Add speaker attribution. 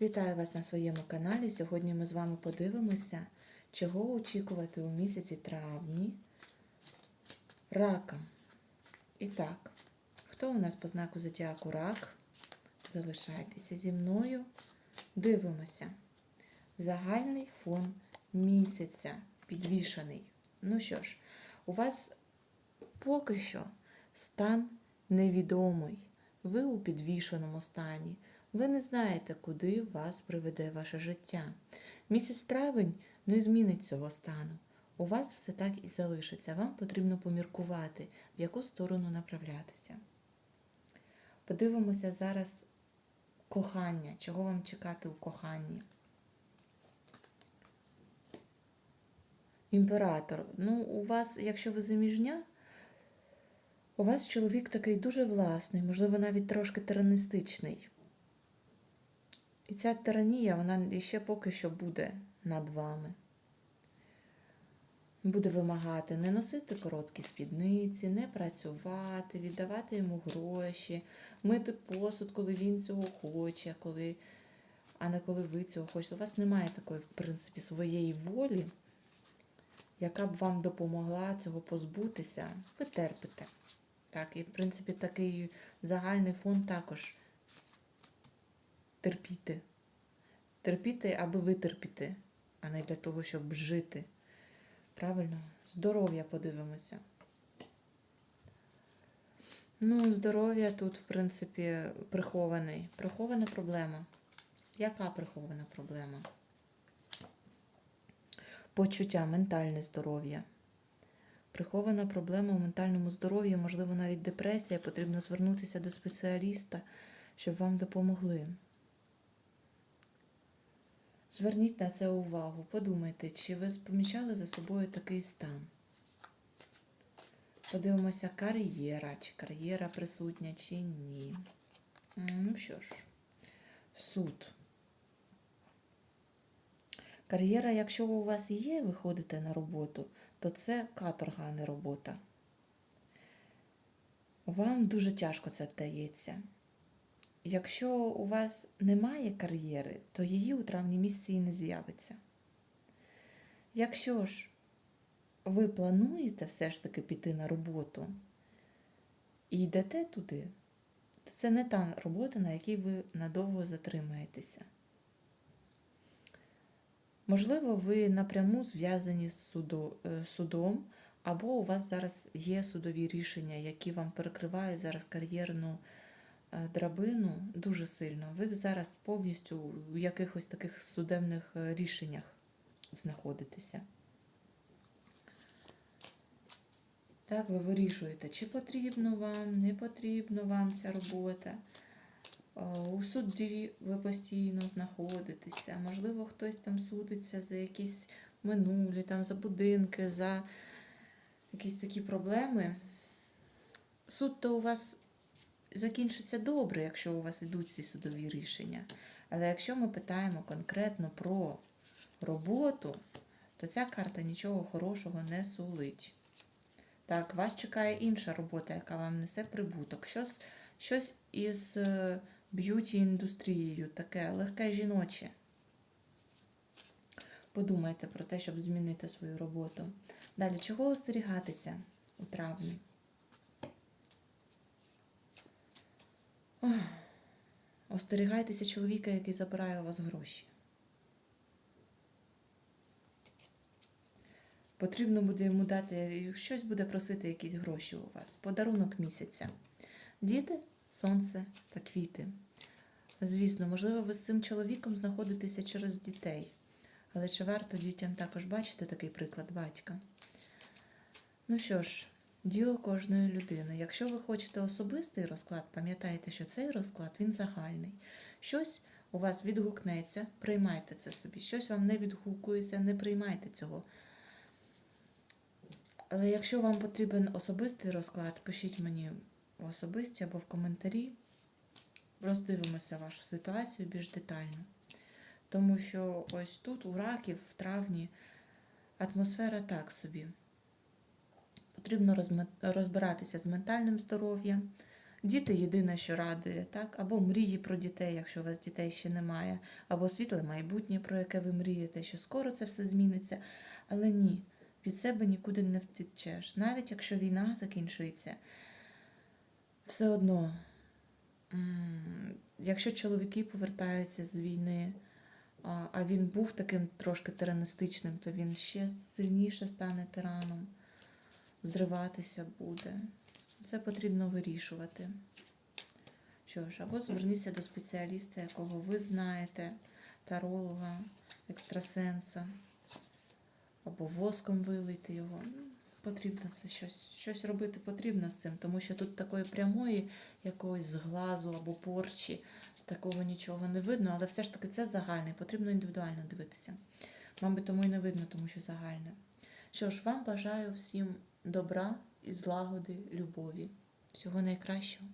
Speaker 1: Вітаю вас на своєму каналі. Сьогодні ми з вами подивимося, чого очікувати у місяці травні ракам. І так, хто у нас по знаку зодіаку рак? Залишайтеся зі мною. Дивимося. Загальний фон місяця підвішений. Ну що ж, у вас поки що стан невідомий. Ви у підвішеному стані. Ви не знаєте, куди вас приведе ваше життя. Місяць травень не змінить цього стану. У вас все так і залишиться. Вам потрібно поміркувати, в яку сторону направлятися. Подивимося зараз кохання. Чого вам чекати у коханні? Імператор. Ну, у вас, якщо ви заміжня, у вас чоловік такий дуже власний, можливо, навіть трошки тираністичний. І ця тиранія, вона ще поки що буде над вами. Буде вимагати не носити короткі спідниці, не працювати, віддавати йому гроші, мити посуд, коли він цього хоче, коли... а не коли ви цього хочете. У вас немає такої, в принципі, своєї волі, яка б вам допомогла цього позбутися. Ви терпите. Так, і, в принципі, такий загальний фон також терпіти. Терпіти, аби витерпіти, а не для того, щоб жити. Правильно? Здоров'я подивимося. Ну, здоров'я тут, в принципі, прихований. Прихована проблема. Яка прихована проблема? Почуття, ментальне здоров'я. Прихована проблема у ментальному здоров'ї, можливо, навіть депресія. Потрібно звернутися до спеціаліста, щоб вам допомогли. Зверніть на це увагу, подумайте, чи ви помічали за собою такий стан. Подивимося, кар'єра, чи кар'єра присутня, чи ні. Ну що ж, суд. Кар'єра, якщо у вас є, ви ходите на роботу, то це каторга, а не робота. Вам дуже тяжко це вдається. Якщо у вас немає кар'єри, то її у травні місяці і не з'явиться. Якщо ж ви плануєте все ж таки піти на роботу і йдете туди, то це не та робота, на якій ви надовго затримаєтеся. Можливо, ви напряму зв'язані з судом, або у вас зараз є судові рішення, які вам перекривають зараз кар'єрну драбину дуже сильно. Ви зараз повністю в якихось таких судебних рішеннях знаходитеся. Так, ви вирішуєте, чи потрібно вам, не потрібно вам ця робота. У суді ви постійно знаходитеся. Можливо, хтось там судиться за якісь минулі, там за будинки, за якісь такі проблеми. Суд то у вас закінчиться добре, якщо у вас йдуть ці судові рішення. Але якщо ми питаємо конкретно про роботу, то ця карта нічого хорошого не сулить. Так, вас чекає інша робота, яка вам несе прибуток. Щось, щось із б'юті-індустрією, таке легке жіноче. Подумайте про те, щоб змінити свою роботу. Далі, чого остерігатися у травні? Остерігайтеся чоловіка, який забирає у вас гроші. Потрібно буде йому дати, щось буде просити якісь гроші у вас. Подарунок місяця. Діти, сонце та квіти. Звісно, можливо, ви з цим чоловіком знаходитеся через дітей. Але чи варто дітям також бачити такий приклад батька? Ну що ж, діло кожної людини. Якщо ви хочете особистий розклад, пам'ятайте, що цей розклад він загальний. Щось у вас відгукнеться, приймайте це собі. Щось вам не відгукується, не приймайте цього. Але якщо вам потрібен особистий розклад, пишіть мені в особисті або в коментарі. Роздивимося вашу ситуацію більш детально. Тому що ось тут, у раків, в травні, атмосфера так собі. Потрібно розбиратися з ментальним здоров'ям. Діти єдине, що радує, так? Або мрії про дітей, якщо у вас дітей ще немає, або світле майбутнє, про яке ви мрієте, що скоро це все зміниться. Але ні, від себе нікуди не втечеш. Навіть якщо війна закінчується, все одно, якщо чоловіки повертаються з війни, а він був таким трошки тиранистичним, то він ще сильніше стане тираном, зриватися буде. Це потрібно вирішувати. Що ж, або зверніться до спеціаліста, якого ви знаєте, таролога, екстрасенса, або воском вилийте його. Потрібно це щось, щось робити потрібно з цим, тому що тут такої прямої якогось зглазу або порчі, такого нічого не видно, але все ж таки це загальне, потрібно індивідуально дивитися. Мабуть, тому і не видно, тому що загальне. Що ж, вам бажаю всім добра і злагоди, любові. Всього найкращого.